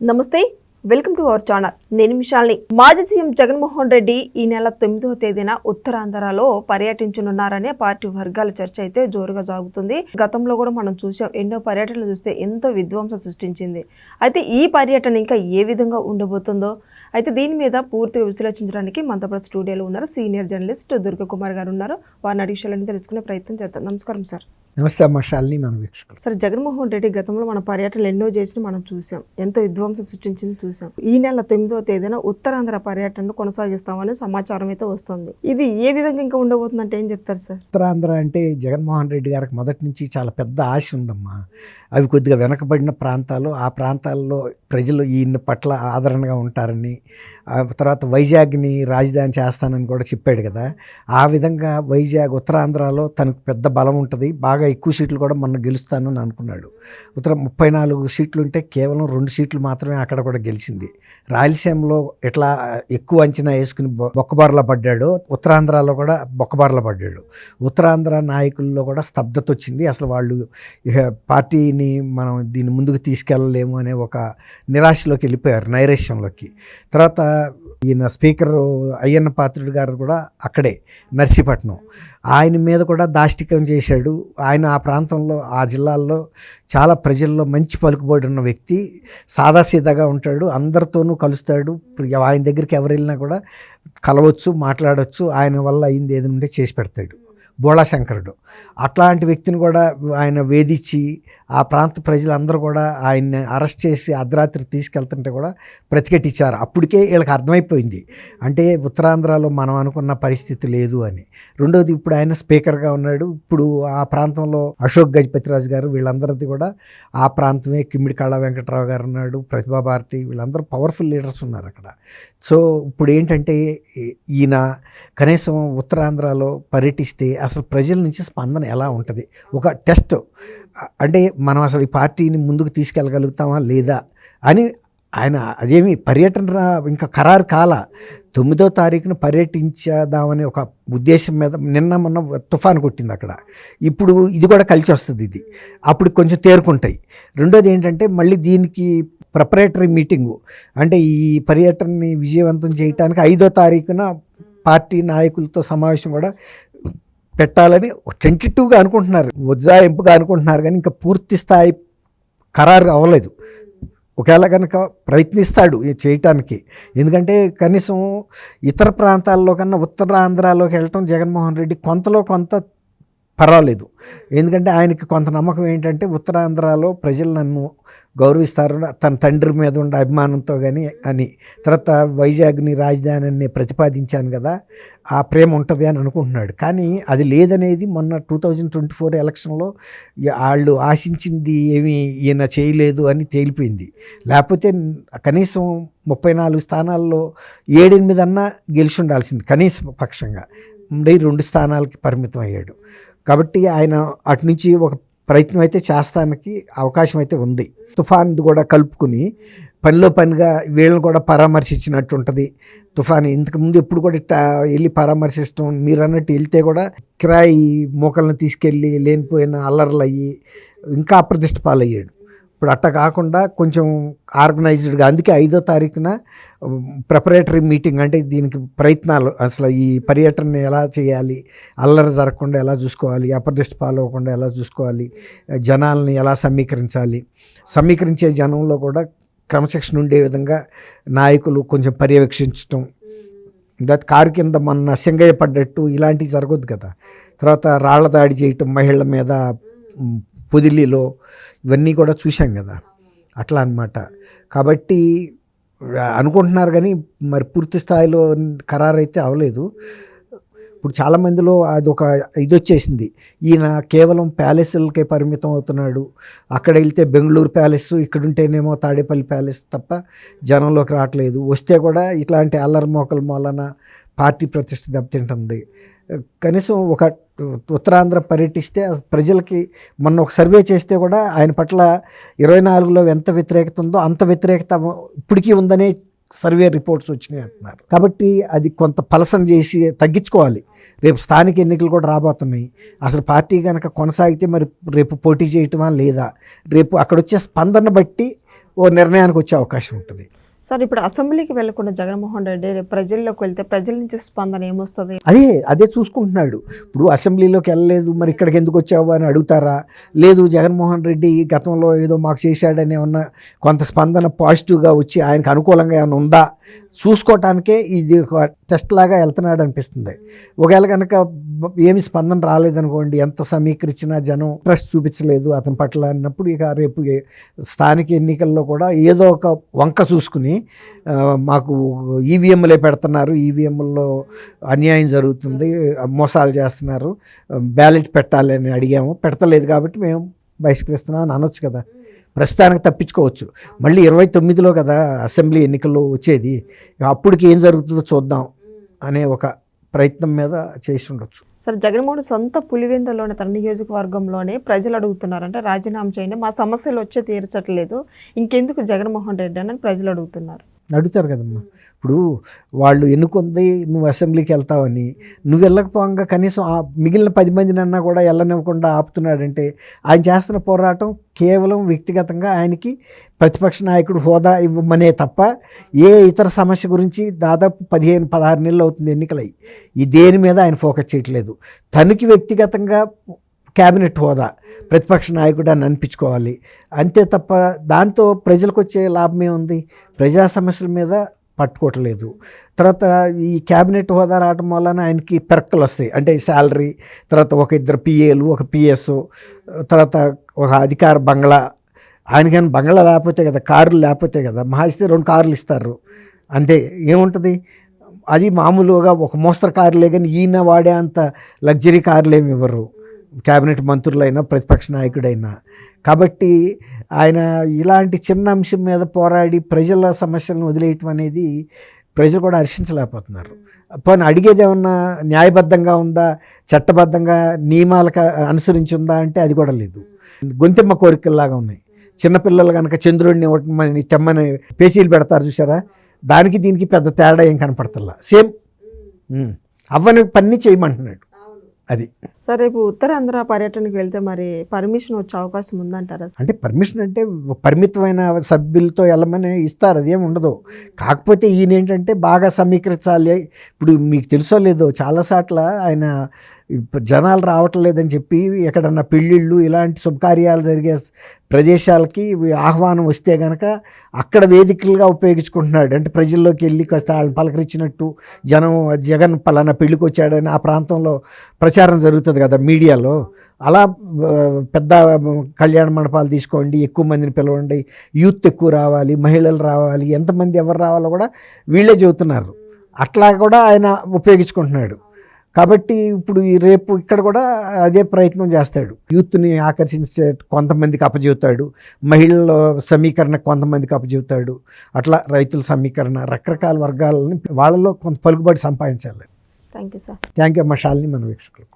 నమస్తే welcome to our channel. నేను మిషాల్ని మాజీ సీఎం జగన్మోహన్ రెడ్డి ఈ నెల తొమ్మిదవ తేదీన ఉత్తరాంధ్రలో పర్యటించనున్నారనే పార్టీ వర్గాల చర్చ అయితే జోరుగా సాగుతుంది. గతంలో కూడా మనం చూసాం ఎన్నో పర్యటనలు చూస్తే ఎంతో విధ్వంసం సృష్టించింది. అయితే ఈ పర్యటన ఇంకా ఏ విధంగా ఉండబోతుందో? అయితే దీని మీద పూర్తిగా విశ్లేషించడానికి మనతో స్టూడియోలో ఉన్నారు సీనియర్ జర్నలిస్ట్ దుర్గకుమార్ గారు ఉన్నారు. వారిని అడిగి తెలుసుకునే ప్రయత్నం చేద్దాం. నమస్కారం సార్. నమస్తే అమ్మ శాలిని మన వీక్షకులు. సరే జగన్మోహన్ రెడ్డి గతంలో మన పర్యటనలు ఎన్నో చేసి మనం చూసాం. ఎంతో విధ్వంసం సృష్టించింది చూసాం. ఈ నెల తొమ్మిదవ తేదీన ఉత్తరాంధ్ర పర్యటనను కొనసాగిస్తామని సమాచారం అయితే వస్తుంది. ఇది ఏ విధంగా ఇంకా ఉండబోతుందంటే ఏం చెప్తారు సార్? ఉత్తరాంధ్ర అంటే జగన్మోహన్ రెడ్డి గారికి మొదటి నుంచి చాలా పెద్ద ఆశ ఉందమ్మా. అవి కొద్దిగా వెనకబడిన ప్రాంతాలు ఆ ప్రాంతాల్లో ప్రజలు ఈయన పట్ల ఆదరణగా ఉంటారని ఆ తర్వాత వైజాగ్ని రాజధాని చేస్తానని కూడా చెప్పాడు కదా. ఆ విధంగా వైజాగ్ ఉత్తరాంధ్రలో తనకు పెద్ద బలం ఉంటుంది బాగా ఎక్కువ సీట్లు కూడా మొన్న గెలుస్తానని అనుకున్నాడు. ఉత్తర ముప్పై నాలుగు సీట్లు ఉంటే కేవలం రెండు సీట్లు మాత్రమే అక్కడ కూడా గెలిచింది. రాయలసీమలో ఎట్లా ఎక్కువ అంచనా వేసుకుని బొ- పడ్డాడు ఉత్తరాంధ్రలో కూడా బొక్కబారులో పడ్డాడు. ఉత్తరాంధ్ర నాయకుల్లో కూడా స్తబ్దత వచ్చింది. అసలు వాళ్ళు పార్టీని మనం దీన్ని ముందుకు తీసుకెళ్ళలేము అనే ఒక నిరాశలోకి వెళ్ళిపోయారు నైరాశ్యంలోకి తర్వాత ఈయన స్పీకర్ అయ్యన్న పాత్రుడు గారు కూడా అక్కడే నర్సీపట్నం. ఆయన మీద కూడా దాష్టికం చేశాడు. ఆయన ఆయన ఆ ప్రాంతంలో ఆ జిల్లాల్లో చాలా ప్రజల్లో మంచి పలుకుబడి ఉన్న వ్యక్తి సాదాసీదాగా ఉంటాడు అందరితోనూ కలుస్తాడు. ఆయన దగ్గరికి ఎవరు వెళ్ళినా కూడా కలవచ్చు మాట్లాడవచ్చు ఆయన వల్ల అయింది ఏది ఉంటే చేసి పెడతాడు. బోళాశంకరుడు. అట్లాంటి వ్యక్తిని కూడా ఆయన వేధించి ఆ ప్రాంత ప్రజలందరూ కూడా ఆయన్ని అరెస్ట్ చేసి అర్ధరాత్రి తీసుకెళ్తుంటే కూడా ప్రతిఘటించారు. అప్పటికే వీళ్ళకి అర్థమైపోయింది. అంటే ఉత్తరాంధ్రలో మనం అనుకున్న పరిస్థితి లేదు అని. రెండోది ఇప్పుడు ఆయన స్పీకర్గా ఉన్నాడు. ఇప్పుడు ఆ ప్రాంతంలో అశోక్ గజపతిరాజు గారు వీళ్ళందరిది కూడా ఆ ప్రాంతమే. కిమ్మిడి కళా వెంకటరావు గారు ఉన్నాడు ప్రతిభాభారతి వీళ్ళందరూ పవర్ఫుల్ లీడర్స్ ఉన్నారు అక్కడ. సో ఇప్పుడు ఏంటంటే ఈయన కనీసం ఉత్తరాంధ్రలో పర్యటిస్తే అసలు ప్రజల నుంచి స్పందన ఎలా ఉంటుంది? ఒక టెస్ట్ అంటే మనం అసలు ఈ పార్టీని ముందుకు తీసుకెళ్ళగలుగుతామా లేదా అని ఆయన అదేమి పర్యటన ఇంకా ఖరారు కాల తొమ్మిదో తారీఖున పర్యటించేద్దామనే ఒక ఉద్దేశం మీద నిన్న మొన్న తుఫాను కొట్టింది అక్కడ. ఇప్పుడు ఇది కూడా కలిసి వస్తుంది ఇది. అప్పుడు కొంచెం తేరుకుంటాయి. రెండోది ఏంటంటే మళ్ళీ దీనికి ప్రిపరేటరీ మీటింగు అంటే ఈ పర్యటనని విజయవంతం చేయడానికి ఐదో తారీఖున పార్టీ నాయకులతో సమావేశం కూడా పెట్టాలని టెంటిటివ్గా అనుకుంటున్నారు. ఉజ్జాయింపుగా అనుకుంటున్నారు కానీ ఇంకా పూర్తి స్థాయి ఖరారు అవ్వలేదు. ఒకవేళ కనుక ప్రయత్నిస్తాడు చేయటానికి. ఎందుకంటే కనీసం ఇతర ప్రాంతాల్లో కన్నా ఉత్తరాంధ్రలోకి వెళ్ళటం జగన్మోహన్ రెడ్డి కొంతలో కొంత పర్వాలేదు. ఎందుకంటే ఆయనకి కొంత నమ్మకం ఏంటంటే ఉత్తరాంధ్రలో ప్రజలు నన్ను గౌరవిస్తారు. తన తండ్రి మీద ఉండే అభిమానంతో కానీ అని. తర్వాత వైజాగ్ని రాజధాని అని ప్రతిపాదించాను కదా ఆ ప్రేమ ఉంటుంది అని అనుకుంటున్నాడు. కానీ అది లేదనేది మొన్న టూ థౌజండ్ ట్వంటీ ఫోర్ ఎలక్షన్లో వాళ్ళు ఆశించింది ఏమీ ఈయన చేయలేదు అని తేలిపోయింది. లేకపోతే కనీసం ముప్పై నాలుగు స్థానాల్లో ఏడెనిమిది అన్నా గెలిచి ఉండాల్సింది కనీస పక్షంగా. ఉండే రెండు స్థానాలకి పరిమితం అయ్యాడు. కాబట్టి ఆయన అటు నుంచి ఒక ప్రయత్నం అయితే చేస్తానికి అవకాశం అయితే ఉంది. తుఫాన్ కూడా కలుపుకుని పనిలో పనిగా వీళ్ళని కూడా పరామర్శించినట్టు ఉంటుంది. తుఫాన్ ఇంతకుముందు ఎప్పుడు కూడా వెళ్ళి పరామర్శిస్తాం మీరు అన్నట్టు వెళ్తే కూడా కిరాయి మోకలను తీసుకెళ్ళి లేనిపోయిన అల్లర్లు అయ్యి ఇంకా అప్రతిష్ట పాలయ్యాడు. ఇప్పుడు అట్ట కాకుండా కొంచెం ఆర్గనైజ్డ్గా అందుకే ఐదో తారీఖున ప్రిపరేటరీ మీటింగ్ అంటే దీనికి ప్రయత్నాలు. అసలు ఈ పర్యటనని ఎలా చేయాలి? అల్లరి జరగకుండా ఎలా చూసుకోవాలి? అప్రదిష్ట పాలవకుండా ఎలా చూసుకోవాలి? జనాల్ని ఎలా సమీకరించాలి? సమీకరించే జనంలో కూడా క్రమశిక్షణ ఉండే విధంగా నాయకులు కొంచెం పర్యవేక్షించటం. దట్ కారు కింద మొన్న సింగయ్య పడ్డట్టు ఇలాంటివి జరగదు కదా. తర్వాత రాళ్ళ దాడి చేయటం మహిళల మీద పొదిలిలో ఇవన్నీ కూడా చూశాం కదా. అట్లా అన్నమాట. కాబట్టి అనుకుంటున్నారు కానీ మరి పూర్తి స్థాయిలో ఖరారు అయితే అవ్వలేదు ఇప్పుడు చాలా మందిలో అది ఒక ఇది వచ్చేసింది ఈయన కేవలం ప్యాలెస్లకే పరిమితం అవుతున్నాడు. అక్కడ వెళ్తే బెంగళూరు ప్యాలెస్ ఇక్కడుంటేనేమో తాడేపల్లి ప్యాలెస్ తప్ప జనంలోకి రావట్లేదు. వస్తే కూడా ఇట్లాంటి అల్లరి మోకల మూలన పార్టీ ప్రతిష్ట దెబ్బతింటుంది. కనీసం ఒక ఉత్తరాంధ్ర పర్యటిస్తే ప్రజలకి మొన్న ఒక సర్వే చేస్తే కూడా ఆయన పట్ల ఇరవై నాలుగులో ఎంత వ్యతిరేకత ఉందో అంత వ్యతిరేకత ఇప్పటికీ ఉందనే సర్వే రిపోర్ట్స్ వచ్చినాయి అంటున్నారు. కాబట్టి అది కొంత పలసం చేసి తగ్గించుకోవాలి. రేపు స్థానిక ఎన్నికలు కూడా రాబోతున్నాయి. అసలు పార్టీ కనుక కొనసాగితే మరి రేపు పోటీ చేయటమా లేదా? రేపు అక్కడ వచ్చే స్పందన బట్టి ఓ నిర్ణయానికి వచ్చే అవకాశం ఉంటుంది. సార్ ఇప్పుడు అసెంబ్లీకి వెళ్ళకుండా జగన్మోహన్ రెడ్డి ప్రజల్లోకి వెళ్తే ప్రజల నుంచి స్పందన ఏమొస్తుంది? అదే అదే చూసుకుంటున్నాడు. ఇప్పుడు అసెంబ్లీలోకి వెళ్ళలేదు మరి ఇక్కడికి ఎందుకు వచ్చావు అని అడుగుతారా? లేదు జగన్మోహన్ రెడ్డి గతంలో ఏదో మాకు చేశాడని ఉన్న కొంత స్పందన పాజిటివ్గా వచ్చి ఆయనకు అనుకూలంగా ఏమైనా ఉందా? చూసుకోవటానికే ఇది ఒక టెస్ట్ లాగా వెళ్తున్నాడు అనిపిస్తుంది. ఒకవేళ కనుక ఏమి స్పందన రాలేదనుకోండి ఎంత సమీకరించినా జనం ట్రస్ట్ చూపించలేదు అతని పట్ల అన్నప్పుడు ఇక రేపు స్థానిక ఎన్నికల్లో కూడా ఏదో ఒక వంక చూసుకుని మాకు ఈవీఎంలే పెడుతున్నారు. ఈవీఎంల్లో అన్యాయం జరుగుతుంది మోసాలు చేస్తున్నారు. బ్యాలెట్ పెట్టాలి అని అడిగాము. పెడతలేదు కాబట్టి మేము బహిష్కరిస్తున్నాం అని అనొచ్చు కదా. ప్రస్తుతానికి తప్పించుకోవచ్చు. మళ్ళీ ఇరవై తొమ్మిదిలో కదా అసెంబ్లీ ఎన్నికల్లో వచ్చేది అప్పటికి ఏం జరుగుతుందో చూద్దాం అనే ఒక ప్రయత్నం మీద చేసి ఉండొచ్చు. సార్ జగన్మోహన్ సొంత పులివెందులోనే తన నియోజకవర్గంలోనే ప్రజలు అడుగుతున్నారంటే రాజీనామా చేయండి మా సమస్యలు వచ్చే తీర్చట్లేదు ఇంకెందుకు జగన్మోహన్ రెడ్డి అని ప్రజలు అడుగుతున్నారు. అడుగుతారు కదమ్మా. ఇప్పుడు వాళ్ళు ఎన్నుకుంది నువ్వు అసెంబ్లీకి వెళ్తావని నువ్వు వెళ్ళకపోగా కనీసం ఆ మిగిలిన పది మందినన్నా కూడా వెళ్ళనివ్వకుండా ఆపుతున్నాడంటే ఆయన చేస్తున్న పోరాటం కేవలం వ్యక్తిగతంగా ఆయనకి ప్రతిపక్ష నాయకుడు హోదా ఇవ్వమనే తప్ప ఏ ఇతర సమస్య గురించి దాదాపు పదిహేను పదహారు నెలలు అవుతుంది ఎన్నికలై. ఈ దేని మీద ఆయన ఫోకస్ చేయట్లేదు. తనకి వ్యక్తిగతంగా క్యాబినెట్ హోదా. ప్రతిపక్ష నాయకుడు అని అనిపించుకోవాలి. అంతే తప్ప దాంతో ప్రజలకు వచ్చే లాభమే ఉంది? ప్రజా సమస్యల మీద పట్టుకోవట్లేదు. తర్వాత ఈ క్యాబినెట్ హోదా రావటం వలన ఆయనకి పెరక్కలు వస్తాయి. అంటే శాలరీ తర్వాత ఒక ఇద్దరు పిఏలు ఒక పిఎస్ తర్వాత ఒక అధికార బంగ్లా. ఆయనకైనా బంగ్లా లేకపోతే కదా కార్లు లేకపోతే కదా మహాస్తే రెండు కార్లు ఇస్తారు. అంతే. ఏముంటుంది? అది మామూలుగా ఒక మోస్తరు కార్లే కానీ ఈయన వాడే అంత లగ్జరీ కార్లు ఏమి ఇవ్వరు. క్యాబినెట్ మంత్రులైనా ప్రతిపక్ష నాయకుడైనా. కాబట్టి ఆయన ఇలాంటి చిన్న అంశం మీద పోరాడి ప్రజల సమస్యలను వదిలేయటం అనేది ప్రజలు కూడా హర్షించలేకపోతున్నారు. పోనీ అడిగేది ఏమన్నా న్యాయబద్ధంగా ఉందా చట్టబద్ధంగా నియమాలకు అనుసరించి ఉందా అంటే అది కూడా లేదు. గొంతెమ్మ కోరికల్లాగా ఉన్నాయి. చిన్నపిల్లలు కనుక చంద్రుడిని ఇవ్వటమని తెమ్మని పేచీలు పెడతారు చూసారా దానికి దీనికి పెద్ద తేడా ఏం కనపడతల్లా సేమ్. అవ్వని పని చేయమంటున్నాడు. అది. సార్ రేపు ఉత్తరాంధ్ర పర్యటనకు వెళ్తే మరి పర్మిషన్ వచ్చే అవకాశం ఉందంటారా అంటే పర్మిషన్ అంటే పరిమితమైన సభ్యులతో వెళ్ళమని ఇస్తారు అదేం ఉండదు. కాకపోతే ఈయన ఏంటంటే బాగా సమీకరించాలి. ఇప్పుడు మీకు తెలుసో లేదో చాలాసార్ల ఆయన జనాలు రావట్లేదని చెప్పి ఎక్కడన్నా పెళ్ళిళ్ళు ఇలాంటి శుభకార్యాలు జరిగే ప్రదేశాలకి ఆహ్వానం వస్తే కనుక అక్కడ వేదికలుగా ఉపయోగించుకుంటున్నాడు. అంటే ప్రజల్లోకి వెళ్ళి కాస్త వాళ్ళని పలకరించినట్టు జనం జగన్ పలానా పెళ్ళికి వచ్చాడని ఆ ప్రాంతంలో ప్రచారం జరుగుతుంది కదా మీడియాలో. అలా పెద్ద కళ్యాణ మండపాలు తీసుకోండి ఎక్కువ మందిని పిలవండి యూత్ ఎక్కువ రావాలి మహిళలు రావాలి ఎంతమంది ఎవరు రావాలో కూడా వీళ్ళే చెబుతున్నారు. అట్లా కూడా ఆయన ఉపయోగించుకుంటున్నాడు. కాబట్టి ఇప్పుడు ఈ రేపు ఇక్కడ కూడా అదే ప్రయత్నం చేస్తాడు. యూత్ని ఆకర్షించే కొంతమందికి అప్పచెబుతాడు మహిళల సమీకరణ కొంతమందికి అప్పచెబుతాడు అట్లా రైతుల సమీకరణ రకరకాల వర్గాలని వాళ్ళలో కొంత పలుకుబడి సంపాదించాలి. Thank you sir thank you అమ్మ. శాలిని మన వీక్షకులకు.